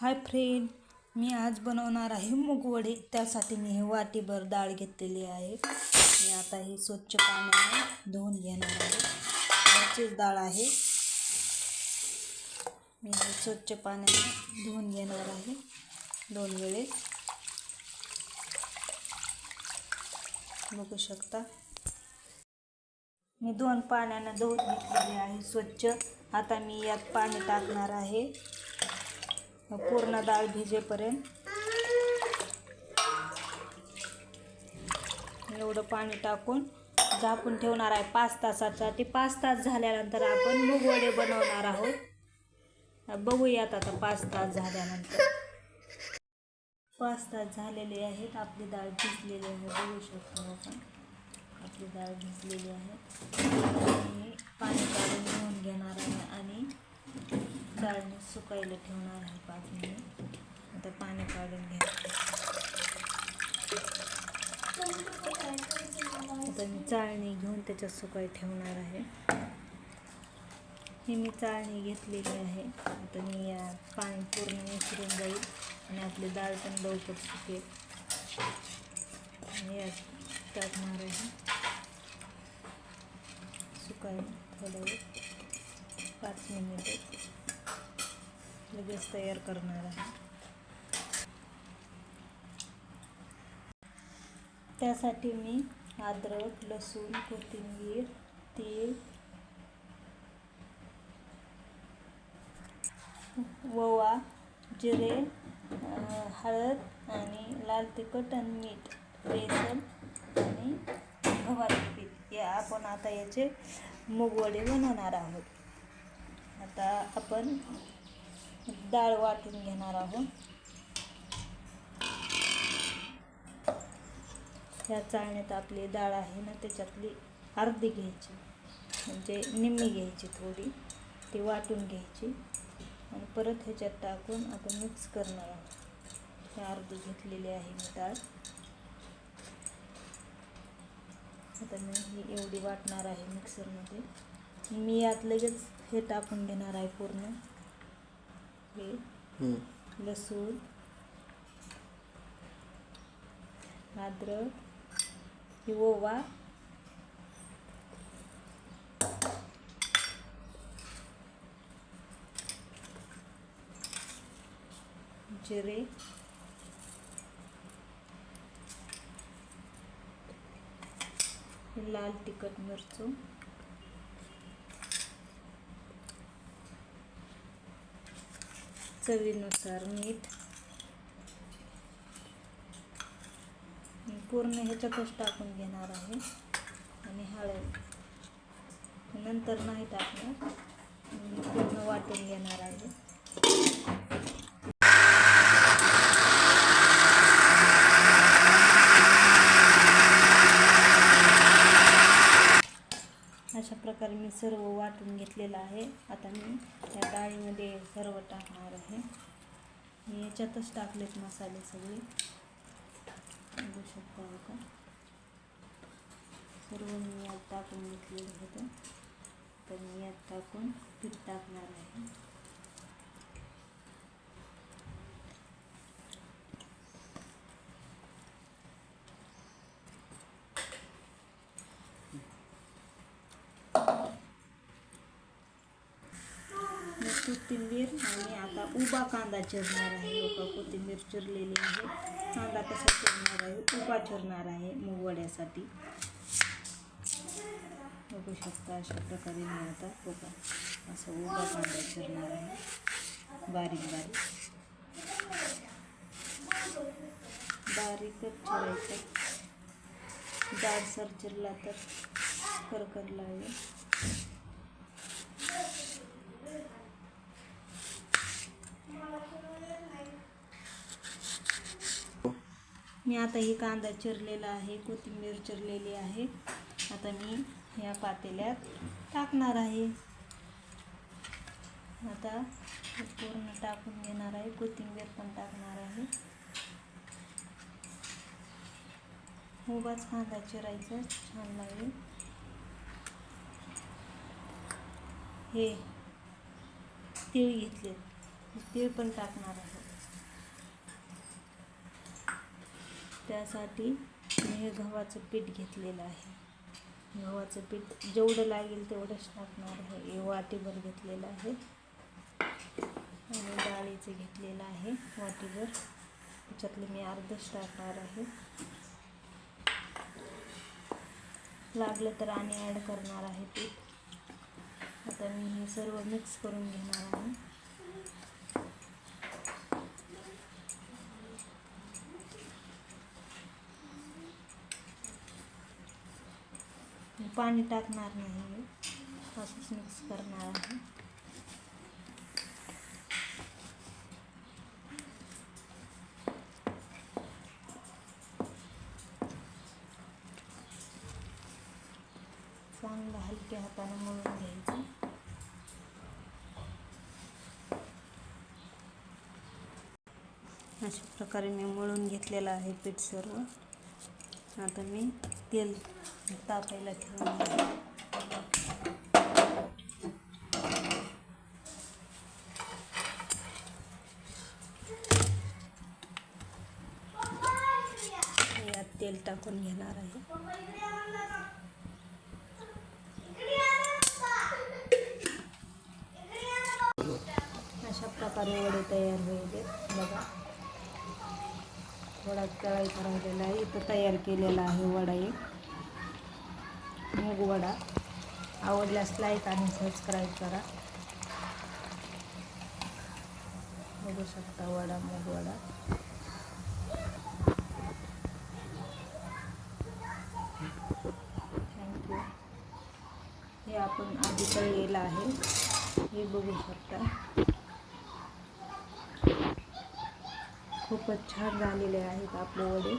Hi friend मी आज बनवणार आहे मुगवडे. त्यासाठी मी हे वाटीभर डाळ घेतलेली आहे. मी आता ही स्वच्छ पाण्याने धुवून घेणार आहे. याचीच डाळ आहे. मी हे स्वच्छ पाण्याने धुवून घेणार आहे. दोन वेळेस बघू शकता. मी दोन पाण्यानं धुवून घेतलेली आहे स्वच्छ. आता मी यात पाणी टाकणार आहे. पूर्ण डाळ भिजेपर्यंत. एवढं पाणी टाकून झाकून ठेवणार आहे पाच तासासाठी पाच तास झाल्यानंतर आपण मुगवडे बनवणार आहोत. बघूयात आता पाच तास झाल्यानंतर. पाच तास झालेले आहेत. आपली डाळ भिजलेली आहे बघू शकतो आपण. आपली डाळ भिजलेली आहे आणि पाणी काढून घेऊन घेणार आहे आणि डाळने सुकायला ठेवणार आहे पाच मिनिट आता पाणी काढून घ्या आता मी चाळणी घेऊन त्याच्यात सुकाय ठेवणार आहे. ही मी चाळणी घेतलेली आहे. आता मी या पाणी पूर्ण मिसरून जाईल आणि आपली डाळ पण लवकर सुकेल. आणि यात टाकणार आहे. सुकायला थोडं पाच मिनिटं. लगेच तयार करणार आहे. त्यासाठी मी अद्रक लसूण कोथिंबीर तीळ ओवा जिरे हळद आणि लाल तिखट आणि मीठ बेसन आणि गव्हाचे पीठ या आपण आता याचे मुगवडे बनवणार आहोत. आता आपण डाळ वाटून घेणार आहोत. ह्या चाळण्यात आपली डाळ आहे ना त्याच्यातली अर्धी घ्यायची. म्हणजे निम्मी घ्यायची थोडी. ती वाटून घ्यायची. आणि परत ह्याच्यात टाकून आपण मिक्स करणार आहोत. हे अर्धी घेतलेली आहे मी डाळ. आता मी ही एवढी वाटणार आहे मिक्सरमध्ये मी यात लगेच हे टाकून घेणार आहे पूर्ण. हे. लसूण. अद्रक. ही ओवा. जिरे. लाल तिखट मिरचू. चवीनुसार मीठ. मी पूर्ण ह्याच्यातच टाकून घेणार आहे. आणि हळद. नंतर नाही टाकणार. पूर्ण वाटून घेणार आहे अशा प्रकारे मी सर्व वाटून घेतलेलं आहे. आता मी त्या डाळीमध्ये सर्व टाकणार आहे. मी याच्यातच टाकलेत मसाले सगळे. बघू शकता का सर्व मी यात टाकून घेतलेलं होतं. तर मी यात टाकून पीठ टाकणार आहे मी कोथिंबीर आणि आता उभा कांदा चिरणार आहे. लोक कोथिंबीर चिरलेली आहे. कांदा कसा चिरणार आहे? उभा चिरणार आहे मुगवड्यासाठी. बघू शकता अशा प्रकारे मी आता बघा असं उभा कांदा चिरणार आहे. बारीक बारीक. बारीकच चिरायचं. जाडसर चिरला तर करकर लागेल मी आता ही कांदा चिरलेला आहे कोथिंबीर चिरलेली आहे. आता मी ह्या पातेल्यात टाकणार आहे. आता पूर्ण टाकून घेणार आहे. कोथिंबीर पण टाकणार आहे. उभाच कांदा चिरायचा छान लागेल. हे तीळ घेतले तीळ पण टाकणार आहे. त्यासाठी मी हे गव्हाचं पीठ घेतलेलं आहे. गव्हाचं पीठ जेवढं लागेल तेवढंच टाकणार आहे. हे वाटीभर घेतलेलं आहे. आणि डाळीचं घेतलेलं आहे वाटीभर. त्याच्यातलं मी अर्धच टाकणार आहे. लागलं तर आणि ॲड करणार आहे पीठ. आता मी हे सर्व मिक्स करून घेणार आहे. पाणी टाकणार नाही. असंच मिक्स करणार आहे. चांगलं हलक्या हाताने मळून घ्यायचं. अशा प्रकारे मी मळून घेतलेलं आहे पीठ सर्व. आता मी तेल तापायला ठेवून. यात तेल टाकून घेणार आहे. अशा प्रकारे वडे तयार होईल. बघा. वडा तळायचा राहिलेला आहे. इथं तयार केलेला आहे वडा एक. मूग वडा. आवडल्यास लाईक आणि सबस्क्राईब करा. बघू शकता वडा मूग वडा. थँक्यू हे आपण आधी तळलेलं आहे. हे बघू शकता. खूपच छान झालेले आहेत आपले वडे.